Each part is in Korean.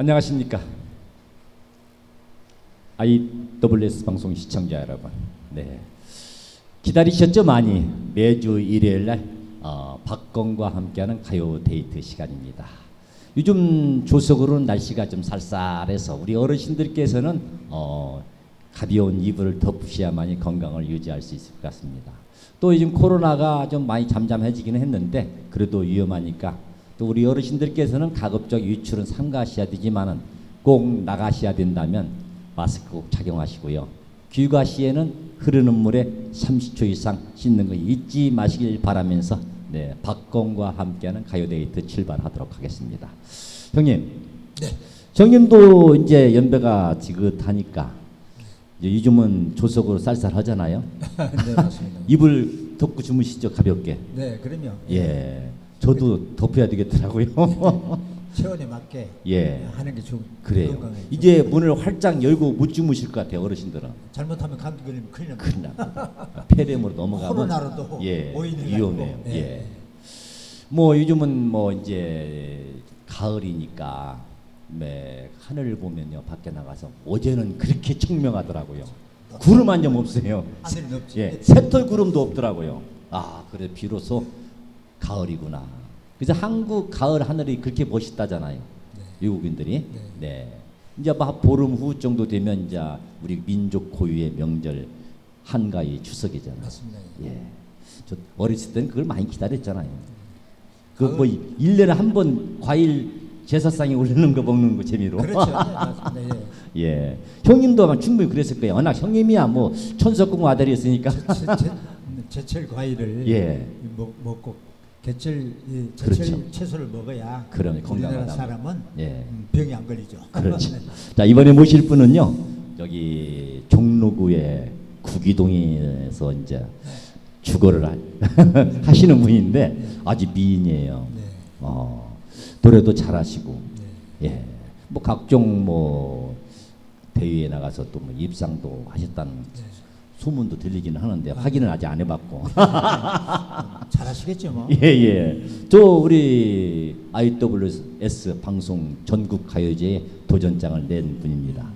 안녕하십니까. IWS 방송 시청자 여러분. 네. 기다리셨죠 많이 매주 일요일 날 어, 박건과 함께하는 가요 데이트 시간입니다. 요즘 조석으로는 날씨가 좀 쌀쌀해서 우리 어르신들께서는 어, 가벼운 이불을 덮으셔야만이 건강을 유지할 수 있을 것 같습니다. 또 요즘 코로나가 좀 많이 잠잠해지기는 했는데 그래도 위험하니까 또 우리 어르신들께서는 가급적 유출은 삼가하셔야 되지만은 꼭 나가셔야 된다면 마스크 꼭 착용하시고요. 귀가 시에는 흐르는 물에 30초 이상 씻는 거 잊지 마시길 바라면서 네, 박건과 함께하는 가요데이트 출발하도록 하겠습니다. 형님, 네. 형님도 이제 연배가 지긋하니까 이제 요즘은 조석으로 쌀쌀하잖아요. 네 맞습니다. 이불 덮고 주무시죠 가볍게. 네 그러면 예, 저도 덮어야 되겠더라고요. 체온에 맞게 예. 하는 게 좋은 그래요. 건강에 이제 문을 활짝 열고 못 주무실 것 같아요 어르신들은. 잘못하면 감기 걸리면 큰일 납니다. 큰일 납니다. 폐렴으로 넘어가면 코로나로도 예, 오인을 위험해요. 예. 예. 뭐 요즘은 뭐 이제 가을이니까 네, 하늘을 보면요 밖에 나가서 어제는 그렇게 청명하더라고요. 구름 한 점 없어요. 하늘이 높지. 예, 새털 구름도 없더라고요. 아 그래 비로소 가을이구나. 그래서 한국 가을 하늘이 그렇게 멋있다잖아요. 외국인들이. 네. 이제 막 보름 후 정도 되면 이제 우리 민족 고유의 명절 한가위 추석이잖아요. 맞습니다. 예. 저 어렸을 때는 그걸 많이 기다렸잖아요. 그뭐 일년에 한 번 과일 제사상에 올리는 거 먹는 거 재미로. 그렇죠. 네. 예. 예. 형님도 아마 충분히 그랬을 거예요. 워낙 형님이야 뭐 천석궁 아들이었으니까. 제철 과일을 예. 먹, 먹고 개철 이 제철 그렇죠. 채소를 먹어야 그럼요, 우리나라 건강하다. 사람은 예. 음, 병이 안 걸리죠. 그렇죠. 자 이번에 모실 분은요 여기 종로구의 구기동에서 이제 주거를 하, 하시는 분인데 아주 미인이에요. 네. 어, 노래도 잘하시고 네. 예, 뭐 각종 뭐 대회에 나가서 또 뭐 입상도 하셨다는 네. 소문도 들리기는 하는데 확인은 아직 안 해봤고. 잘하시겠죠 뭐. 예, 예. 저 우리 IWS 방송 전국 가요제에 도전장을 낸 분입니다.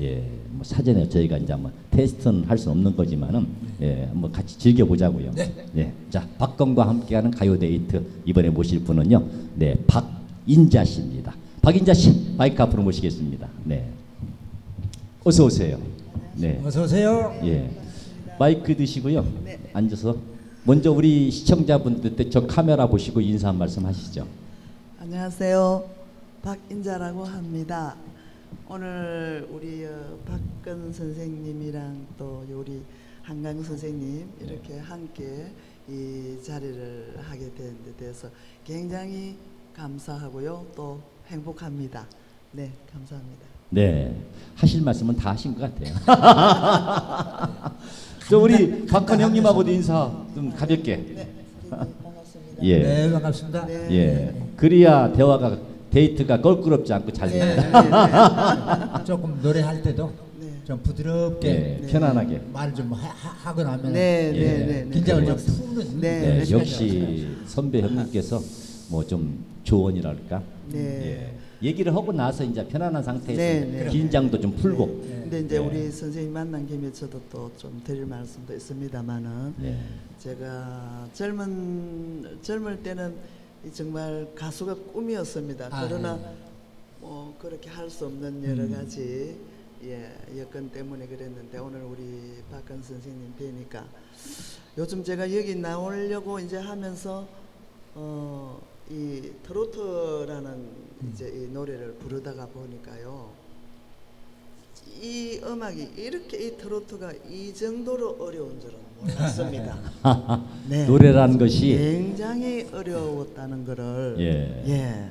예. 뭐 사전에 저희가 이제 한번 테스트는 할 수는 없는 거지만은 예, 한번 같이 즐겨 보자고요. 네. 예. 자, 박건과 함께하는 가요 데이트 이번에 모실 분은요. 네, 박인자 씨입니다. 박인자 씨 마이크 앞으로 모시겠습니다. 네. 어서 오세요. 네. 어서 오세요. 예. 마이크 드시고요. 앉아서 먼저 우리 시청자분들 때저 카메라 보시고 인사 한 말씀 하시죠. 안녕하세요. 박인자라고 합니다. 오늘 우리 어, 박근 선생님이랑 또 우리 한강 선생님 이렇게 함께 이 자리를 하게 된 데 대해서 굉장히 감사하고요. 또 행복합니다. 네, 감사합니다. 네. 하실 말씀은 다 하신 것 같아요. 저 우리 박근 형님하고도 인사 좀 가볍게. 네, 반갑습니다. 예. 네 반갑습니다. 네. 예. 그래야 대화가 데이트가 껄끄럽지 않고 잘 네. 됩니다. 조금 노래할 때도 네. 좀 부드럽게 예. 네. 편안하게. 말을 좀 하, 하- 하거나 하면 네, 예. 네, 네, 네. 긴장을 좀. 푸는 네, 네, 네. 역시 선배 형님께서 뭐 좀 조언이랄까. 네. 예. 얘기를 하고 나서 이제 편안한 상태에서 네, 네. 긴장도 좀 풀고. 근데 이제 예. 우리 선생님 만난 김에 저도 또 좀 드릴 말씀도 있습니다만은 예. 제가 젊은 젊을 때는 이 정말 가수가 꿈이었습니다. 아, 그러나 예. 뭐 그렇게 할 수 없는 여러 음. 가지 예, 여건 때문에 그랬는데 오늘 우리 박근 선생님 뵈니까 요즘 제가 여기 나오려고 이제 하면서 어, 이 트로트라는 이제 이 노래를 부르다가 보니까요. 이 음악이 이렇게 이 트로트가 이 정도로 어려운 줄은 몰랐습니다. 네. 노래라는 것이 굉장히 어려웠다는 거를 예. 예.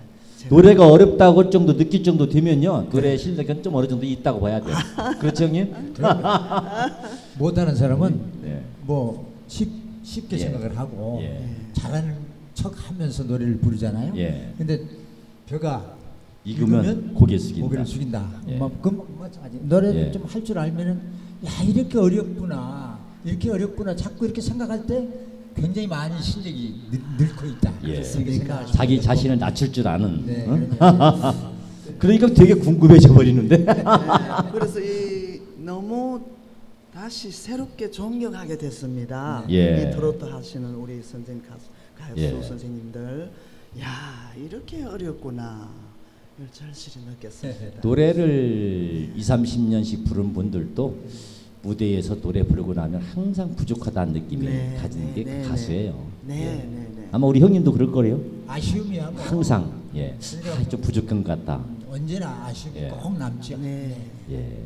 노래가 어렵다고 할 정도 느낄 정도 되면요 노래 실력은 좀 어느 정도 있다고 봐야 돼요. 그렇죠 형님? 못하는 사람은 네. 뭐 쉽, 쉽게 예. 생각을 하고 예. 잘하는 척 하면서 노래를 부르잖아요. 예. 근데 벼가 익으면 고개 숙인다. 고개를 숙인다. 예. 뭐, 그, 뭐, 노래를 예. 좀할 줄 알면은 야 이렇게 어렵구나, 이렇게 어렵구나. 자꾸 이렇게 생각할 때 굉장히 많은 실력이 늘, 늘고 있다. 예. 수 자기. 자신을 낮출 줄 아는. 네, 응? 그러면 그러니까 되게 궁금해져 버리는데. 네, 그래서 이 너무 다시 새롭게 존경하게 됐습니다. 예. 이 트로트 하시는 우리 선생 가수 가수 예. 선생님들, 야 이렇게 어렵구나. 절실히 느꼈습니다. 노래를 2, 30년씩 부른 분들도 무대에서 노래 부르고 나면 항상 부족하다는 느낌이 네, 가지는 네, 게 네, 가수예요. 네, 예. 네, 네. 아마 우리 형님도 그럴 거래요. 아쉬움이야 뭐. 항상 예, 아, 좀 부족한 것 같다. 언제나 아쉬움이 예. 꼭 남죠. 네. 예,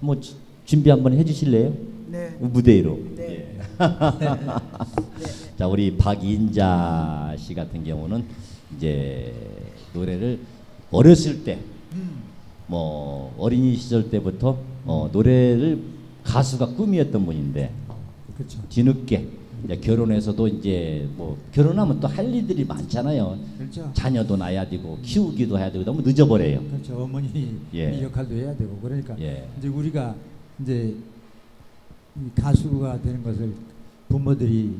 뭐 주- 준비 한번 해주실래요? 네. 무대로. 네. 예. 자 우리 박인자 씨 같은 경우는 이제 노래를 어렸을 때 뭐 어린이 시절 때부터 어, 노래를 가수가 꿈이었던 분인데 그렇죠. 뒤늦게 이제 결혼해서도 이제 뭐 결혼하면 또 할 일들이 많잖아요. 그렇죠. 자녀도 낳아야 되고 키우기도 해야 되고 너무 늦어버려요. 그렇죠. 어머니 예. 이 역할도 해야 되고 그러니까 예. 이제 우리가 이제 이 가수가 되는 것을 부모들이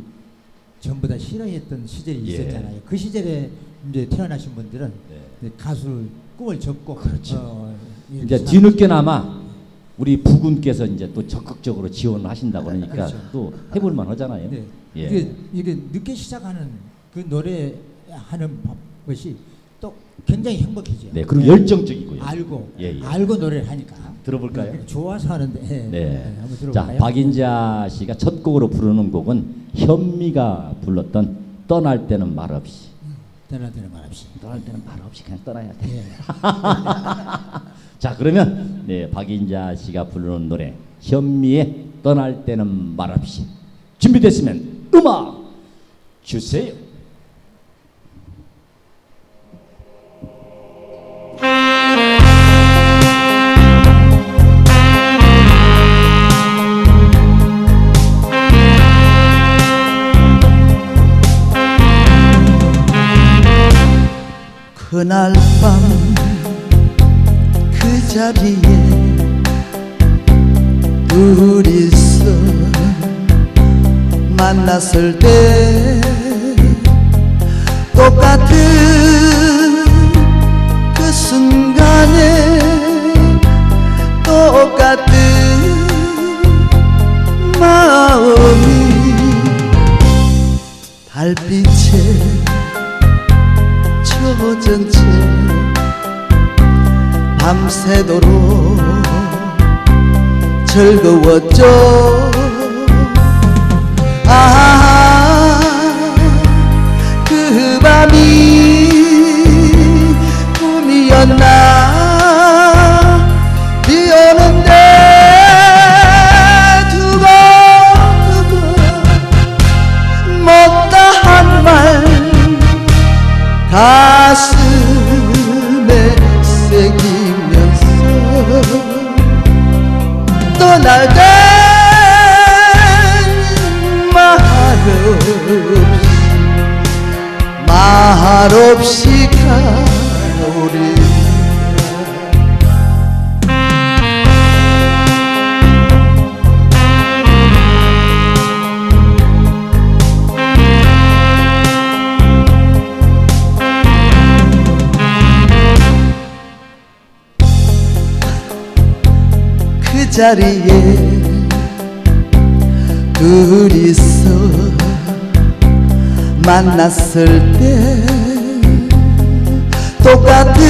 전부 다 싫어했던 시절이 예. 있었잖아요. 그 시절에 이제 태어나신 분들은 네. 가수 꿈을 접고 그렇죠. 어, 이제 사- 뒤늦게나마 우리 부군께서 이제 또 적극적으로 지원을 하신다고 그러니까 그렇죠. 또 해볼만 하잖아요. 네. 예. 이게 이게 늦게 시작하는 그 노래 하는 법- 것이 또 굉장히 행복해져요. 네, 그리고 열정적이고요. 알고 예, 예. 알고 노래를 하니까 들어볼까요? 네, 좋아서 하는데 예, 네. 네, 한번 자, 들어볼까요? 박인자 씨가 첫 곡으로 부르는 곡은 현미가 불렀던 떠날 때는 말없이. 떠날 때는 말없이. 떠날 때는 말없이 그냥 떠나야 돼. 예. 자, 그러면 네, 박인자 씨가 부르는 노래 현미의 떠날 때는 말없이 준비됐으면 음악 주세요. 그날 밤 그 자리에 둘이서 만났을 때 똑같은 그 순간에 똑같은 마음이 달빛에 젖은 채 밤새도록 즐거웠죠 말없이 가오리 그 자리에 둘이서 만났을 때 똑같은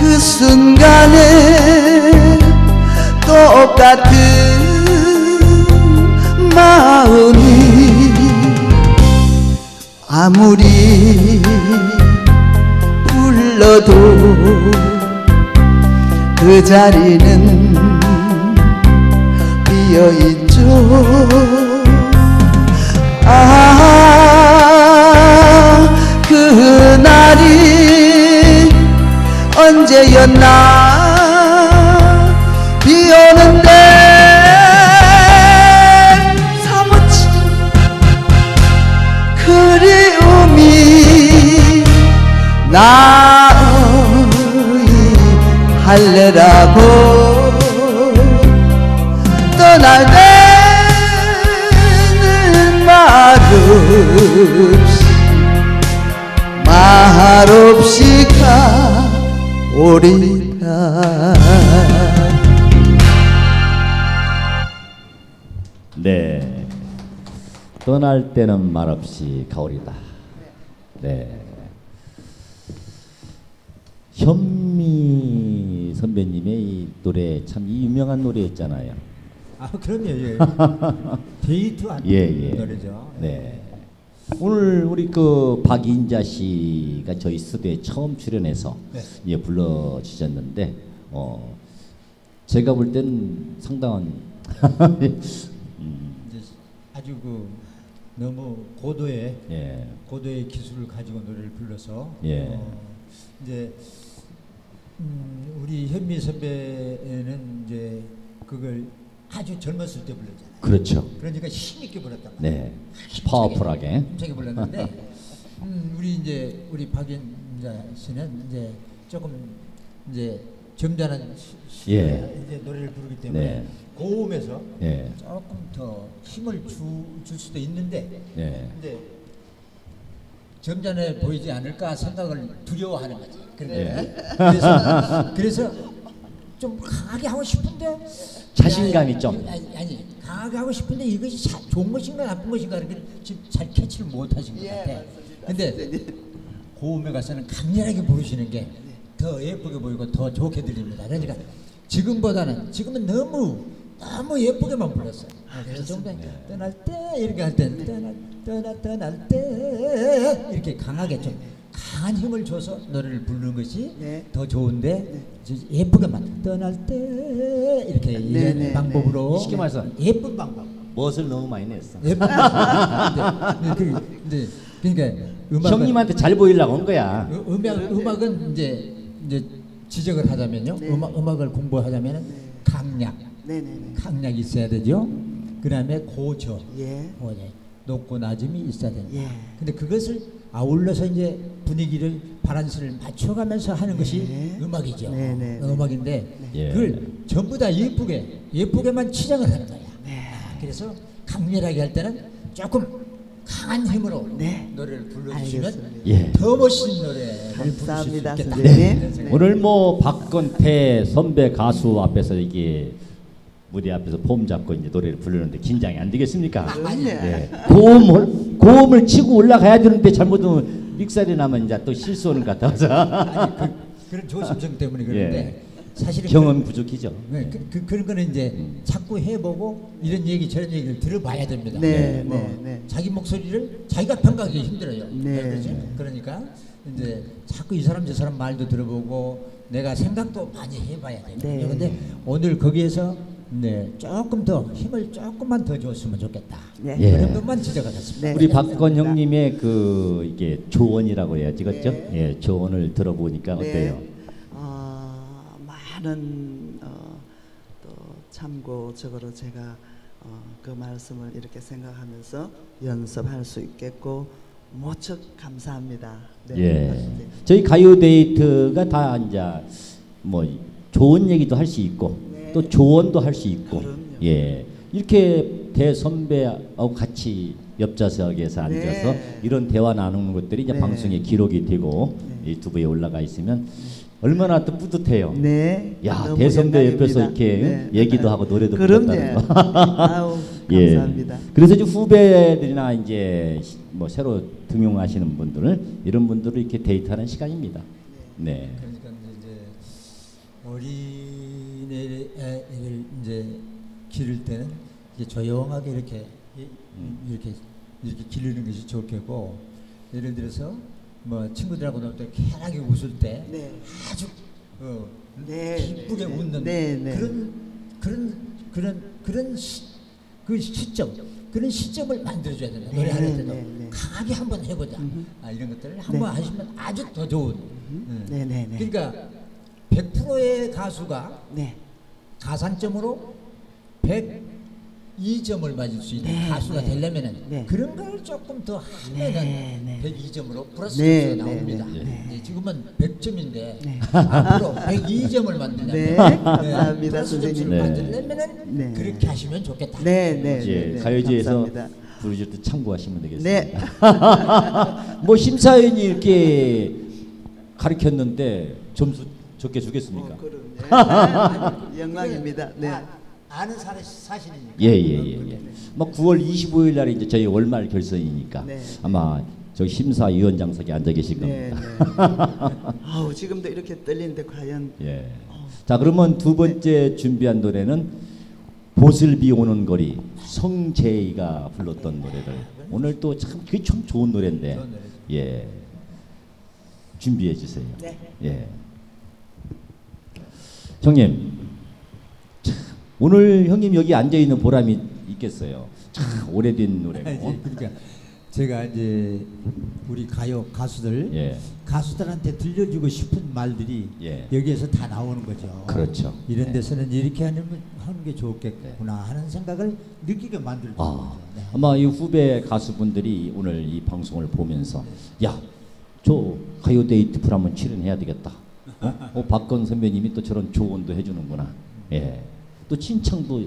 그 순간에 똑같은 마음이 아무리 불러도 그 자리는 비어 있죠. 언제 가오리다 네. 떠날 때는 말없이 가오리다. 네. 현미 선배님의 이 노래 참 유명한 노래였잖아요. 아 그럼요. 예. 데이트 한 예, 예. 노래죠. 네. 오늘 우리 그 박인자 씨가 저희 스튜디오에 처음 출연해서 네. 예, 불러 주셨는데 어 제가 볼 때는 상당한 음, 아주 그 너무 고도의 예. 고도의 기술을 가지고 노래를 불러서 예. 어, 이제 음, 우리 현미 선배는 이제 그걸 아주 젊었을 때 불렀잖아요. 그렇죠. 그러니까 힘 있게 불렀단 말이에요. 네. 파워풀하게. 힘차게 불렀는데 음, 우리 이제 우리 박연자 씨는 이제 조금 이제 점잖은 시, 시- 예. 이제 노래를 부르기 때문에 네. 고음에서 예. 조금 더 힘을 주, 줄 수도 있는데 예. 근데 점잖해 보이지 않을까 생각을 두려워하는 거지. 그러니까 예. 그래서 그래서 좀 강하게 하고 싶은데 자신감이 아니, 좀. 아니, 아니 강하게 하고 싶은데 이것이 자- 좋은 것인가 나쁜 것인가 이렇게 지금 잘 캐치를 못 하신 것 예, 같아. 맞습니다. 근데. 고음에 가서는 강렬하게 부르시는 게 더 예쁘게 보이고 더 좋게 들립니다. 그러니까 지금보다는 지금은 너무 너무 예쁘게만 불렀어요. 아, 그래서 좀더 떠날 때 이렇게 할때 떠날 떠날 떠날 때 이렇게 강하게 좀 강한 힘을 줘서 노래를 부르는 것이 네. 더 좋은데 이제 예쁘게 만 떠날 때 이렇게 네, 이런 네, 방법으로 쉽게 말해서 예쁜 방법. 멋을 너무 많이 냈어. 예쁜 방법. 근데, 근데, 그- 그러니까 음악은 형님한테 잘 보이려고 한 거야. 음- 음악 음악은 이제 이제 지적을 하자면요. 네. 음악 음악을 공부하자면은 강약, 네네네. 강약이 있어야 되죠. 그다음에 고저, 예. 높고 낮음이 있어야 된다. 예. 근데 그것을 아울러서 이제 분위기를 바란스를 맞춰가면서 하는 것이 네. 음악이죠. 네, 네, 네. 음악인데 예. 그걸 전부 다 예쁘게 예쁘게만 치장을 하는 거야. 네. 그래서 강렬하게 할 때는 조금 강한 힘으로 네. 노래를 불러주시면. 예. 더 멋진 노래를 감사합니다, 부르실 수 있겠다. 선생님. 네. 오늘 뭐 박건태 선배 가수 앞에서 이게 무대 앞에서 폼 잡고 이제 노래를 부르는데 긴장이 안 되겠습니까? 그럼요. 예. 고음을 고음을 치고 올라가야 되는데 잘못하면 믹살이 나면 이제 또 실수하는 것 같아서 아니, 그, 그런 조심성 때문에 그런데 사실은 경험 부족이죠. 그, 네, 그, 그, 그런 거는 이제 음. 자꾸 해보고 이런 얘기 저런 얘기를 들어봐야 됩니다. 네, 뭐 네, 네. 자기 목소리를 자기가 평가하기 힘들어요. 네. 그렇죠? 그러니까 이제 자꾸 이 사람 저 사람 말도 들어보고 내가 생각도 많이 해봐야 돼요. 네. 그런데 오늘 거기에서 네, 조금 더 힘을 조금만 더 줬으면 좋겠다. 네. 예. 그런 것만 지적하겠습니다. 네. 우리 박건 형님의 그 이게 조언이라고 해야지 그죠? 네. 예, 조언을 들어보니까 어때요? 어, 많은 어, 또 참고적으로 제가 어, 그 말씀을 이렇게 생각하면서 연습할 수 있겠고 무척 감사합니다. 네, 예. 저희 가요 데이트가 다 이제 뭐 좋은 얘기도 할 수 있고 네. 또 조언도 할 수 있고 그럼요. 예 이렇게 대선배하고 같이 옆좌석에서 앉아서 네. 이런 대화 나누는 것들이 이제 네. 방송에 기록이 되고 네. 유튜브에 올라가 있으면 얼마나 또 뿌듯해요. 네. 야 대선배 영광입니다. 옆에서 이렇게 얘기도 하고 노래도 거. 아우 예. 감사합니다. 그래서 이제 후배들이나 이제 시- 뭐 새로 등용하시는 분들을 이런 분들을 이렇게 데이트하는 시간입니다. 네. 그 이제 기를 때는 이제 조용하게 이렇게 이- 음. 이렇게 이렇게 기르는 것이 좋겠고 예를 들어서 뭐 친구들하고 놀때 편하게 웃을 때 네. 아주 어, 네, 기쁘게 네, 웃는 네, 네. 그런 그런 그런 그런 시, 그 시점 그런 시점을 만들어줘야 된다 네, 노래할 때도 네, 네. 강하게 한번 해보자 음흠. 아, 이런 것들을 한번 하시면 아주 더 좋은 음. 네, 네, 네. 그러니까 100%의 가수가 네. 가산점으로 102점을 맞을 수 있는 네, 가수가 네. 되려면은 네. 그런 걸 조금 더 하면은 네, 네. 102점으로 플러스 네, 점수가 네, 나옵니다. 네, 네. 이제 지금은 100점인데 네. 앞으로 102점을 만들려면 네, 감사합니다, 플러스 점수를 선생님. 네. 만들려면은 네. 그렇게 하시면 좋겠다. 네, 네, 이제 네, 네. 가요제에서 감사합니다. 부르실 때 참고하시면 되겠습니다. 네. 뭐 심사위원이 이렇게 가르쳤는데 점수 좋게 주겠습니까? 어, 그럼 예. 영광입니다. 네. 아, 사실 사실이니까. 예 예 예 예. 뭐 9월 25일 날에 이제 저희 월말 결선이니까 네. 아마 저 심사위원장석에 앉아 계실 네, 겁니다. 네. 아우 지금도 이렇게 떨리는데 과연 예. 자 그러면 두 번째 준비한 노래는 보슬비 오는 거리 성재희가 불렀던 노래를 오늘 또 참 그게 참 좋은 노래인데. 예 준비해 주세요. 네. 예. 형님 참, 오늘 형님 여기 앉아 있는 보람이 있겠어요. 참 오래된 노래고. 이제 그러니까 제가 이제 우리 가요 가수들 예. 가수들한테 들려주고 싶은 말들이 예. 여기에서 다 나오는 거죠. 그렇죠. 이런 네. 데서는 이렇게 하는 하는 게 좋겠구나 하는 생각을 느끼게 만들는 아, 거죠. 네. 아마 이 후배 가수분들이 오늘 이 방송을 보면서 야, 저 가요 데이트 프로 한번 출연해야 되겠다. 어? 어, 박건 선배님이 또 저런 조언도 해주는구나. 예, 또 칭찬도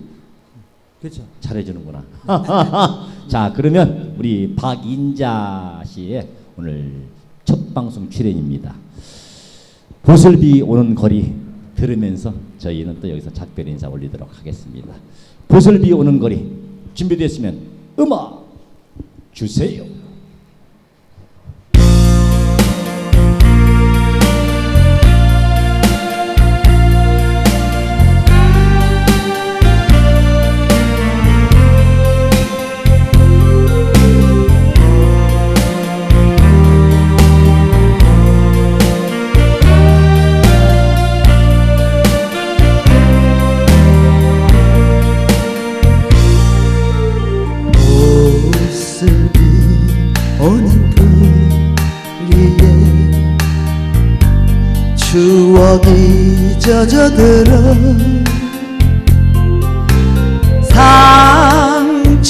그렇죠. 잘해주는구나. 자, 그러면 우리 박인자 씨의 오늘 첫 방송 출연입니다. 보슬비 오는 거리 들으면서 저희는 또 여기서 작별 인사 올리도록 하겠습니다. 보슬비 오는 거리 준비됐으면 음악 주세요. 젖어들어 상처난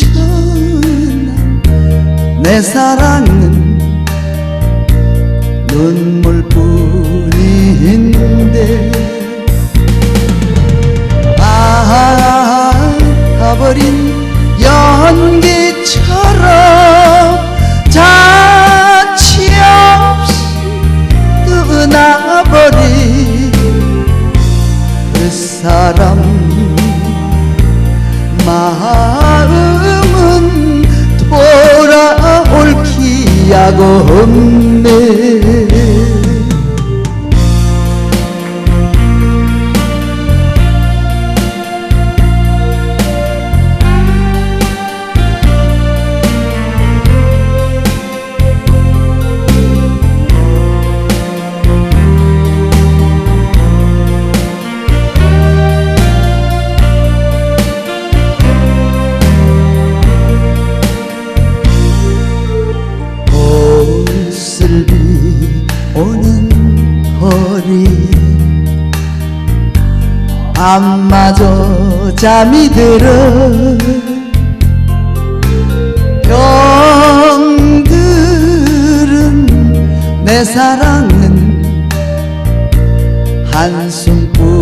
내 사랑은 눈물뿐인데 아버린 잠이 들어 병들은 내 사랑은 한숨뿐인데